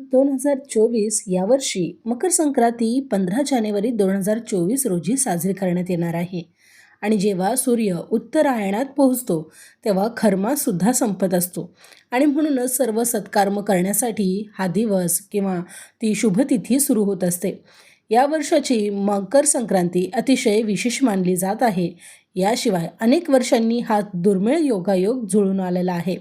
दोन हजार चोवीस यावर्षी मकर संक्रांती पंधरा जानेवारी दोन हजार चोवीस रोजी साजरी करण्यात येणार आहे. आणि जेव्हा सूर्य उत्तरायणात पोहोचतो तेव्हा खर्मासुद्धा संपत असतो. आणि म्हणूनच सर्व सत्कर्म करण्यासाठी हा दिवस किंवा ती शुभतिथी सुरू होत असते. या वर्षाची मकर संक्रांती अतिशय विशेष मानली जात आहे. याशिवाय अनेक वर्षांनी हा दुर्मिळ योगायोग जुळून आलेला आहे.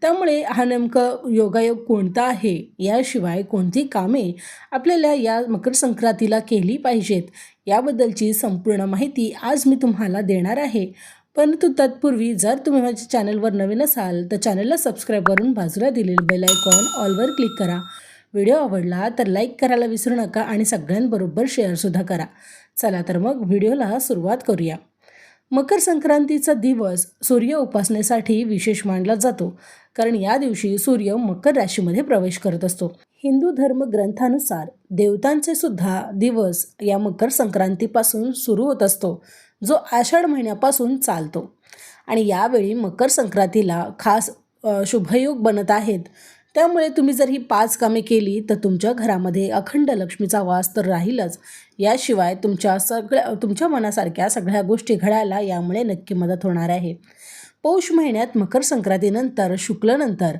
त्यामुळे हा नेमकं योगायोग कोणता आहे? याशिवाय कोणती कामे आपल्याला या मकर संक्रांतीला केली पाहिजेत? याबद्दलची संपूर्ण माहिती आज मी तुम्हाला देणार आहे. परंतु तत्पूर्वी जर तुम्ही माझ्या चॅनलवर नवीन असाल तर चॅनलला सबस्क्राईब करून बाजूला दिलेलं बेल आयकॉन ऑलवर क्लिक करा. व्हिडिओ आवडला तर लाईक करायला विसरू नका आणि सगळ्यांबरोबर शेअरसुद्धा करा. चला तर मग व्हिडिओला सुरुवात करूया. मकर संक्रांतीचा दिवस सूर्य उपासनेसाठी विशेष मानला जातो कारण या दिवशी सूर्य मकर राशीमध्ये प्रवेश करत असतो. हिंदू धर्म ग्रंथानुसार देवतांचे सुद्धा दिवस या मकर संक्रांतीपासून सुरू होत असतो जो आषाढ महिन्यापासून चालतो. आणि यावेळी मकर संक्रांतीला खास शुभयोग बनत आहेत. त्यामुळे तुम्ही जर ही पाच कामे केली तर तुमच्या घरामध्ये अखंड लक्ष्मीचा वास तर राहीलच. याशिवाय तुमच्या सगळ्या तुमच्या मनासारख्या सगळ्या गोष्टी घडायला यामुळे नक्की मदत होणार आहे. पौष महिन्यात मकर संक्रांतीनंतर शुक्लनंतर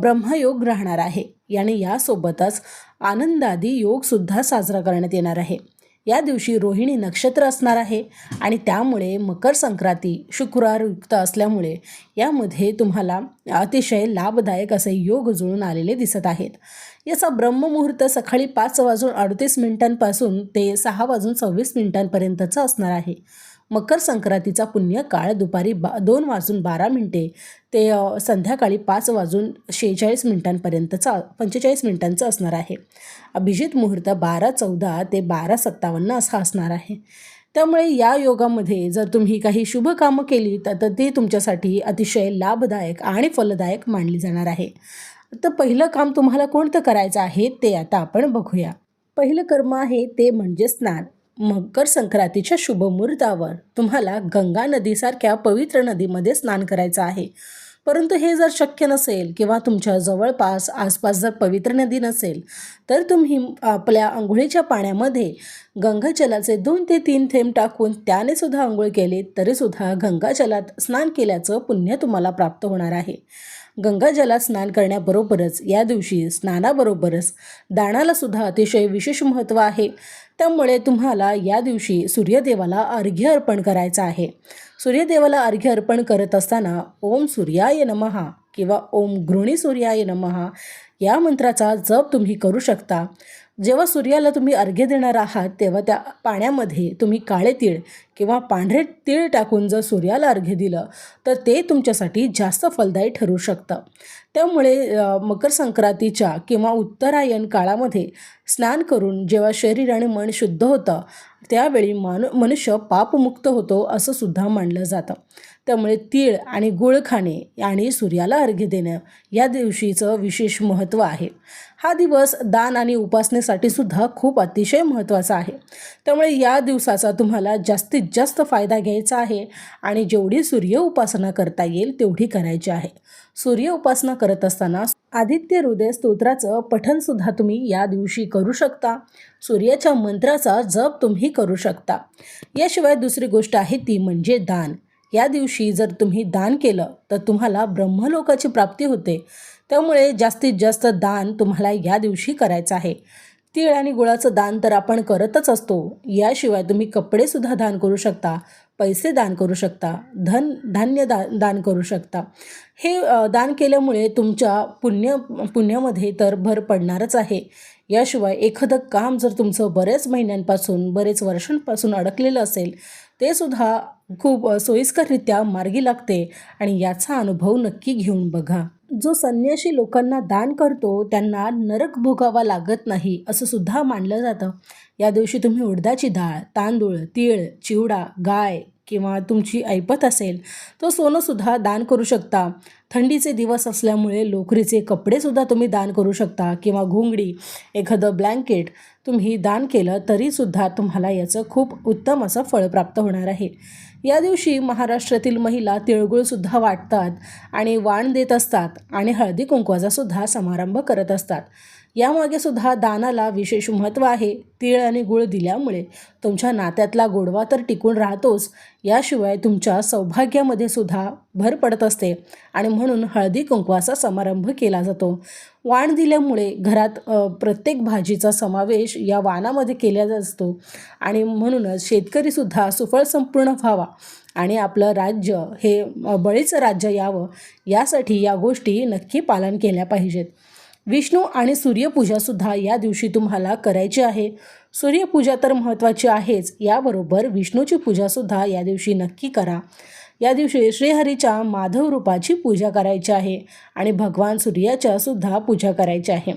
ब्रह्मयोग राहणार आहे. याने यासोबतच आनंदादी योगसुद्धा साजरा करण्यात येणार आहे. या दिवशी रोहिणी नक्षत्र असणार आहे आणि त्यामुळे मकर संक्रांती शुक्रवारयुक्त असल्यामुळे यामध्ये तुम्हाला अतिशय लाभदायक असे योग जुळून आलेले दिसत आहेत. याचा ब्रह्ममुहूर्त सकाळी पाच वाजून अडतीस मिनिटांपासून ते सहा वाजून सव्वीस मिनिटांपर्यंतचा असणार आहे. मकर संक्रांतीचा पुण्यकाळ दुपारी बा दोन वाजून बारा मिनटे ते संध्याकाळी पाच वाजून शेहेचाळीस मिनिटांपर्यंतचा पंचेचाळीस मिनिटांचं असणार आहे. अभिजित मुहूर्त बारा चौदा ते बारा सत्तावन्न असा असणार आहे. त्यामुळे या योगामध्ये जर तुम्ही काही शुभ कामं केली तर ती तुमच्यासाठी अतिशय लाभदायक आणि फलदायक मानली जाणार आहे. तर पहिलं काम तुम्हाला कोणतं करायचं आहे ते आता आपण बघूया. पहिलं कर्म आहे ते म्हणजे स्नान. मकर संक्रांतीच्या शुभमुहूर्तावर तुम्हाला गंगा नदीसारख्या पवित्र नदीमध्ये स्नान करायचं आहे. परंतु हे जर शक्य नसेल किंवा तुमच्या जवळपास आसपास जर पवित्र नदी नसेल तर तुम्ही आपल्या आंघोळीच्या पाण्यामध्ये गंगाजलाचे दोन ते तीन थेंब टाकून त्याने सुद्धा आंघोळ केली तरीसुद्धा गंगाजलात स्नान केल्याचं पुण्य तुम्हाला प्राप्त होणार आहे. गंगाजलात स्नान करण्याबरोबरच या दिवशी स्नानाबरोबरच दानालासुद्धा अतिशय विशेष महत्त्व आहे. त्यामुळे तुम्हाला या दिवशी सूर्यदेवाला अर्घ्य अर्पण करायचं आहे. सूर्यदेवाला अर्घ्य अर्पण करत असताना ओम सूर्याय नमहा किंवा ओम गृणी सूर्याय नमहा या मंत्राचा जप तुम्ही करू शकता. जेव्हा सूर्याला तुम्ही अर्घ्य देणार आहात तेव्हा त्या पाण्यामध्ये तुम्ही काळे तीळ किंवा पांढरे तीळ टाकून जर सूर्याला अर्घ्य दिलं तर ते तुमच्यासाठी जास्त फलदायी ठरू शकतं. त्यामुळे मकर संक्रांतीच्या किंवा उत्तरायण काळामध्ये स्नान करून जेव्हा शरीर आणि मन शुद्ध होतं त्यावेळी मानु मनुष्य पापमुक्त होतो असं सुद्धा मानलं जातं. त्यामुळे तीळ आणि गुळ खाणे आणि सूर्याला अर्घ्य देणं या दिवशीचं विशेष महत्त्व आहे. हा दिवस दान आणि उपासनेसाठी सुद्धा खूप अतिशय महत्त्वाचा आहे. त्यामुळे या दिवसाचा तुम्हाला जास्तीत जास्त फायदा घ्यायचा आहे आणि जेवढी सूर्य उपासना करता येईल तेवढी करायची आहे. सूर्य उपासना करत असताना आदित्य हृदय स्तोत्राचं पठनसुद्धा तुम्ही या दिवशी करू शकता. सूर्याच्या मंत्राचा जप तुम्ही करू शकता. याशिवाय दुसरी गोष्ट आहे ती म्हणजे दान. या दिवशी जर तुम्ही दान केलं तर तुम्हाला ब्रह्मलोकाची प्राप्ती होते. त्यामुळे जास्तीत जास्त दान तुम्हाला या दिवशी करायचं आहे. तीळ आणि गुळाचं दान तर आपण करतच असतो. याशिवाय तुम्ही कपडेसुद्धा दान करू शकता. पैसे दान करू शकता धन धान्य दा दान करू शकता. हे दान केल्यामुळे तुमच्या पुण्य पुण्यामध्ये तर भर पडणारच आहे. याशिवाय एखादं काम जर तुमचं बरेच महिन्यांपासून बरेच वर्षांपासून अडकलेलं असेल ते सुद्धा खूप सोयीस्कररित्या मार्गी लागते आणि याचा अनुभव नक्की घेऊन बघा. जो संन्याशी लोकांना दान करतो त्यांना नरक भोगावा लागत नाही असं सुद्धा मानलं जातं. या दिवशी तुम्ही उडदाची डाळ तांदूळ तीळ चिवडा गाय किंवा तुमची ऐपत असेल तो सोनंसुद्धा दान करू शकता. थंडीचे दिवस असल्यामुळे लोकरीचे कपडेसुद्धा तुम्ही दान करू शकता किंवा घोंगडी एखादं ब्लँकेट तुम्ही दान केलं तरीसुद्धा तुम्हाला याचं खूप उत्तम असं फळ प्राप्त होणार आहे. या दिवशी महाराष्ट्रातील महिला तिळगुळसुद्धा वाटतात आणि वाण देत असतात आणि हळदी कुंकवाचासुद्धा समारंभ करत असतात. यामागे सुद्धा दानाला विशेष महत्त्व आहे तीळ आणि गुळ दिल्यामुळे. तुमच्या नात्यातला गोडवा तर टिकून राहतोच याशिवाय तुमच्या सौभाग्यामध्ये सुद्धा भर पडत असते आणि म्हणून हळदी कुंकवाचा समारंभ केला जातो. वाण दिल्यामुळे घरात प्रत्येक भाजीचा समावेश या वाणामध्ये केला असतो आणि म्हणूनच शेतकरीसुद्धा सुफळ संपूर्ण व्हावा आणि आपलं राज्य हे बळीचं राज्य यावं यासाठी या गोष्टी नक्की पालन केल्या पाहिजेत. विष्णू आणि सूर्यपूजासुद्धा या दिवशी तुम्हाला करायची आहे. सूर्यपूजा तर महत्त्वाची आहेच याबरोबर विष्णूची पूजासुद्धा या दिवशी नक्की करा. या दिवशी श्रीहरीच्या माधव रूपाची पूजा करायची आहे आणि भगवान सूर्याच्या सुद्धा पूजा करायची आहे.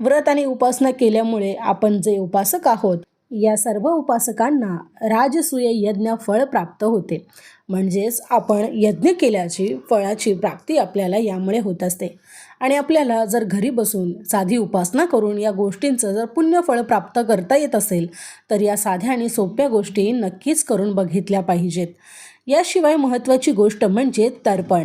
व्रत आणि उपासना केल्यामुळे आपण जे उपासक आहोत या सर्व उपासकांना राजसूय यज्ञ फळ प्राप्त होते. म्हणजेच आपण यज्ञ केल्याची फळाची प्राप्ती आपल्याला यामुळे होत असते. आणि आपल्याला जर घरी बसून साधी उपासना करून या गोष्टींचं जर पुण्यफळ प्राप्त करता येत असेल तर या साध्या आणि सोप्या गोष्टी नक्कीच करून बघितल्या पाहिजेत. याशिवाय महत्त्वाची गोष्ट म्हणजे तर्पण.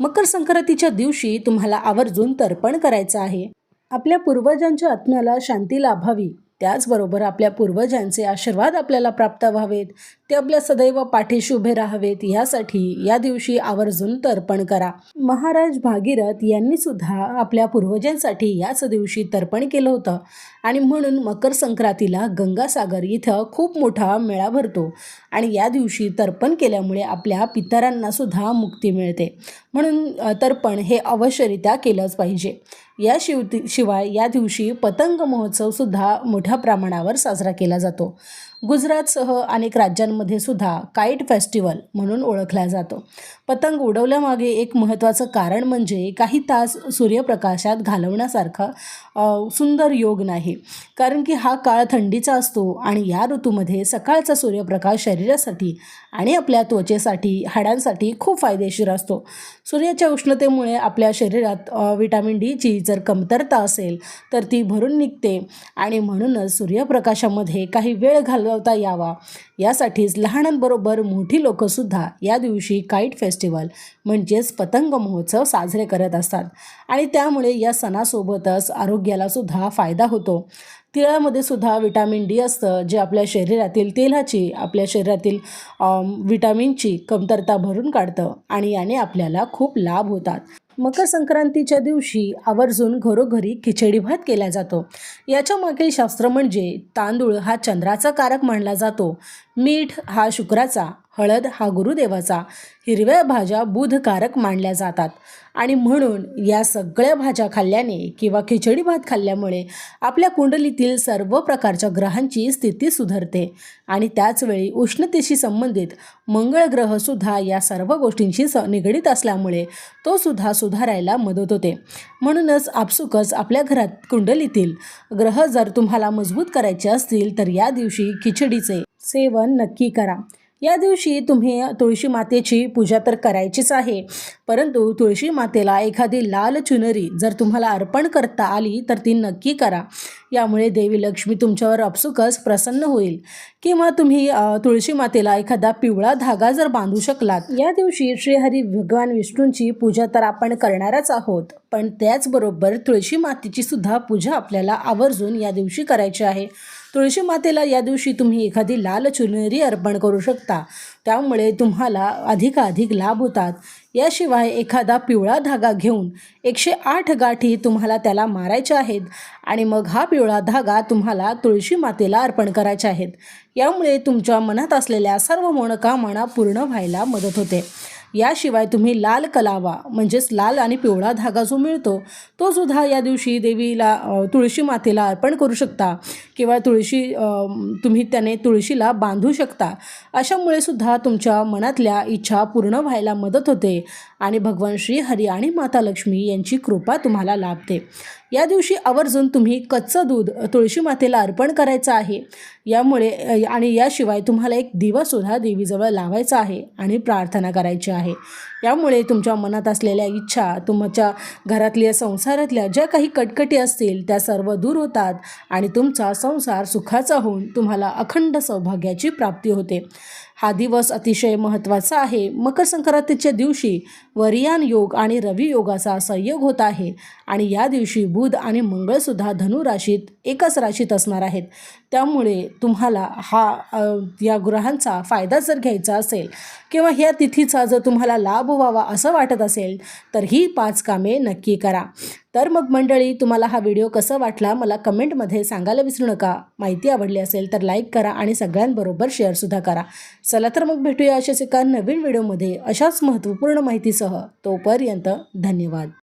मकर संक्रांतीच्या दिवशी तुम्हाला आवर्जून तर्पण करायचं आहे. आपल्या पूर्वजांच्या आत्म्याला शांती लाभावी. त्याचबरोबर आपल्या पूर्वजांचे आशीर्वाद आपल्याला प्राप्त व्हावेत. ते आपल्या सदैव पाठीशी उभे राहावेत यासाठी या दिवशी आवर्जून तर्पण करा. महाराज भागीरथ यांनी सुद्धा आपल्या पूर्वजांसाठी याच दिवशी तर्पण केलं होतं. आणि म्हणून मकर संक्रांतीला गंगासागर इथं खूप मोठा मेळा भरतो. आणि या दिवशी तर्पण केल्यामुळे आपल्या पितरांना सुद्धा मुक्ती मिळते. म्हणून तर्पण हे अवश्यरित्या केलंच पाहिजे. या शिव शिवाय या दिवशी पतंग महोत्सवसुद्धा मोठ्या प्रमाणावर साजरा केला जातो. गुजरातसह अनेक राज्यांमध्ये सुद्धा काईट फेस्टिवल म्हणून ओळखला जातो. पतंग उडवल्यामागे एक महत्त्वाचं कारण म्हणजे काही तास सूर्यप्रकाशात घालवण्यासारखा सुंदर योग नाही. कारण की हा काळ थंडीचा असतो आणि या ऋतूमध्ये सकाळचा सूर्यप्रकाश शरीरासाठी आणि आपल्या त्वचेसाठी हाडांसाठी खूप फायदेशीर असतो. सूर्याच्या उष्णतेमुळे आपल्या शरीरात विटॅमिन डीची जर कमतरता असेल तर ती भरून निघते आणि म्हणूनच सूर्यप्रकाशामध्ये काही वेळ मिळवता यावा. यासाठीच लहानांबरोबर मोठी लोकंसुद्धा या दिवशी काईट फेस्टिवल म्हणजेच पतंग महोत्सव साजरे करत असतात. आणि त्यामुळे या सणासोबतच आरोग्याला सुद्धा फायदा होतो. तिळामध्ये सुद्धा विटॅमिन डी असतं जे आपल्या शरीरातील तेलाची आपल्या शरीरातील विटॅमिनची कमतरता भरून काढतं आणि याने आपल्याला खूप लाभ होतात. मकर संक्रांतीच्या दिवशी आवर्जून घरोघरी खिचडी भात केला जातो. याच्या मागे शास्त्र म्हणजे तांदूळ हा चंद्राचा कारक मानला जातो. मीठ हा शुक्राचा हळद हा गुरुदेवाचा हिरव्या भाज्या बुधकारक मानल्या जातात. आणि म्हणून या सगळ्या भाज्या खाल्ल्याने किंवा खिचडी भात खाल्ल्यामुळे आपल्या कुंडलीतील सर्व प्रकारच्या ग्रहांची स्थिती सुधारते. आणि त्याचवेळी उष्णतेशी संबंधित मंगळ ग्रहसुद्धा या सर्व गोष्टींशी स निगडीत असल्यामुळे तो सुद्धा सुधारायला मदत होते. म्हणूनच आपसुकच आपल्या घरात कुंडलीतील ग्रह जर तुम्हाला मजबूत करायचे असतील तर या दिवशी खिचडीचे सेवन नक्की करा. या दिवशी तुम्ही तुळशी मातेची पूजा तर करायचीच आहे. परंतु तुळशी मातेला एखादी लाल चुनरी जर तुम्हाला अर्पण करता आली तर ती नक्की करा. यामुळे देवी लक्ष्मी तुमच्यावर अपसुकच प्रसन्न होईल. किंवा तुम्ही तुळशी मातेला एखादा पिवळा धागा जर बांधू शकलात या दिवशी श्रीहरी भगवान विष्णूंची पूजा तर आपण करणारच आहोत. पण त्याचबरोबर तुळशी मातेची सुद्धा पूजा आपल्याला आवर्जून या दिवशी करायची आहे. तुळशी मातेला या दिवशी तुम्ही एखादी लाल चुनरी अर्पण करू शकता. त्यामुळे तुम्हाला अधिकाधिक लाभ होतात. याशिवाय एखादा पिवळा धागा घेऊन एकशे आठ गाठी तुम्हाला त्याला मारायच्या आहेत आणि मग हा पिवळा धागा तुम्हाला तुळशी मातेला अर्पण करायचे आहेत. यामुळे तुमच्या मनात असलेल्या सर्व मनोकामना पूर्ण व्हायला मदत होते. याशिवाय तुम्ही लाल कलावा म्हणजेच लाल आणि पिवळा धागा जो मिळतो तो सुद्धा या दिवशी देवीला तुळशी मातेला अर्पण करू शकता. किंवा तुळशी तुम्ही त्याने तुळशीला बांधू शकता. अशामुळे सुद्धा तुमच्या मनातल्या इच्छा पूर्ण व्हायला मदत होते आणि भगवान श्री हरी आणि माता लक्ष्मी यांची कृपा तुम्हाला लाभते. या दिवशी आवर्जून तुम्ही कच्चं दूध तुळशी मातेला अर्पण करायचं आहे. यामुळे आणि याशिवाय तुम्हाला एक दिवासुद्धा देवीजवळ लावायचा आहे आणि प्रार्थना करायची आहे. यामुळे तुमच्या मनात असलेल्या इच्छा तुमच्या घरातल्या संसारातल्या ज्या काही कटकटी असतील त्या सर्व दूर होतात आणि तुमचा संसार सुखाचा होऊन तुम्हाला अखंड सौभाग्याची प्राप्ती होते. हा दिवस अतिशय महत्त्वाचा आहे. मकर संक्रांतीच्या दिवशी वरियान योग आणि रवी योगाचा संयोग होत आहे आणि या दिवशी बुध आणि मंगळसुद्धा धनु राशीत एकच राशीत असणार आहेत. त्यामुळे तुम्हाला हा या ग्रहांचा फायदा जर घ्यायचा असेल किंवा ह्या तिथीचा जर तुम्हाला लाभ व्हावा असं वाटत असेल तर ही पाच कामे नक्की करा. तर मग मंडळी तुम्हाला हा व्हिडिओ कसा वाटला मला कमेंटमध्ये सांगायला विसरू नका. माहिती आवडली असेल तर लाईक करा आणि सगळ्यांबरोबर शेअरसुद्धा करा. चला तर मग भेटूया अशाच एका नवीन व्हिडिओमध्ये अशाच महत्त्वपूर्ण माहितीसह. तोपर्यंत धन्यवाद.